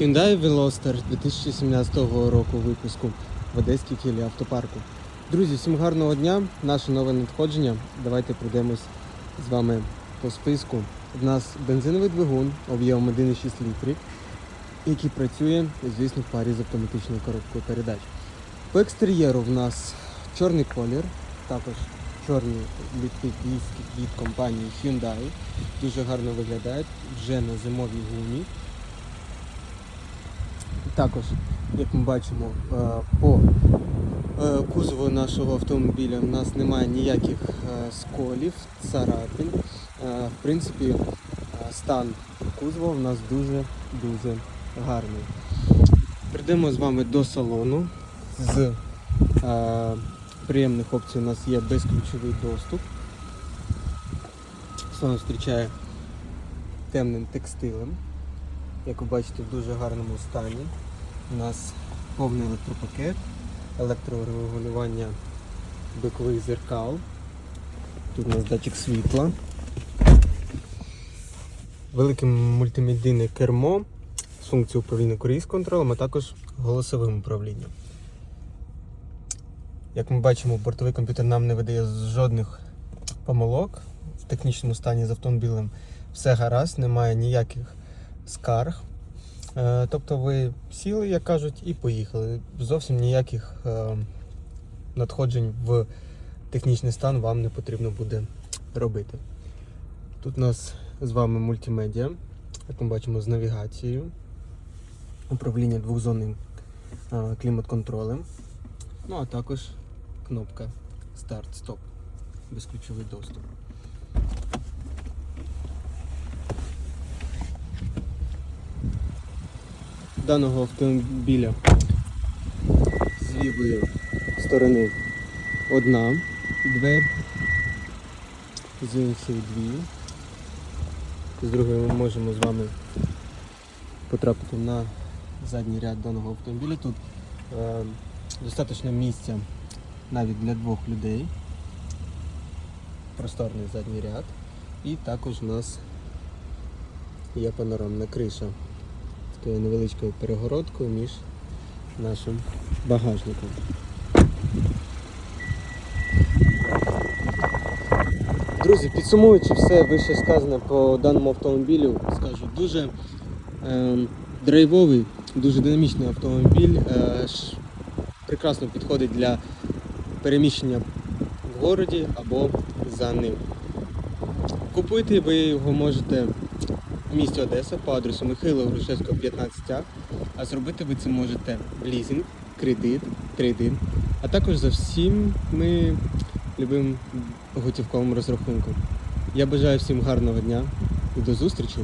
Hyundai Veloster 2017 року випуску в Одеській філії автопарку. Друзі, всім гарного дня! Наше нове надходження. Давайте пройдемось з вами по списку. У нас бензиновий двигун об'ємом 1,6 літрів, який працює, звісно, в парі з автоматичною коробкою передач. По екстер'єру в нас чорний колір, також чорні літвійські від компанії Hyundai. Дуже гарно виглядають вже на зимовій гумі. Також, як ми бачимо, е, по е, кузову нашого автомобіля у нас немає ніяких е, сколів, царапин. В принципі, стан кузова у нас дуже-дуже гарний. Прийдемо з вами до салону. З приємних опцій у нас є безключовий доступ. Салон зустрічає темним текстилем. Як ви бачите, в дуже гарному стані. У нас повний електропакет, електрорегулювання бокових зеркал. Тут у нас датчик світла. Велике мультимедійне кермо з функцією управління круїз контролем, а також голосовим управлінням. Як ми бачимо, бортовий комп'ютер нам не видає жодних помилок. В технічному стані з автомобілем все гаразд, немає ніяких скарг. Е, Тобто ви сіли, як кажуть, і поїхали. Зовсім ніяких е, надходжень в технічний стан вам не потрібно буде робити. Тут у нас з вами мультимедіа, як ми бачимо, з навігацією, управління двохзонним е, клімат-контролем. Ну а також кнопка старт-стоп, безключовий доступ. Даного автомобіля з лівої сторони одна двері, з іншої дві. З другої ми можемо з вами потрапити на задній ряд даного автомобіля. Тут е, достатньо місця навіть для двох людей. Просторний задній ряд. І також у нас є панорамна криша такою невеличкою перегородкою між нашим багажником. Друзі, підсумуючи все вище сказане по даному автомобілю, скажу, дуже е, драйвовий, дуже динамічний автомобіль. Е, прекрасно підходить для переміщення в городі або за ним. Купити ви його можете в місті Одеса по адресу Михайла Грушевського, 15А, а зробити ви це можете в лізинг, кредит, трейдинг, а також за всім ми любим готівковим розрахунком. Я бажаю всім гарного дня і до зустрічі!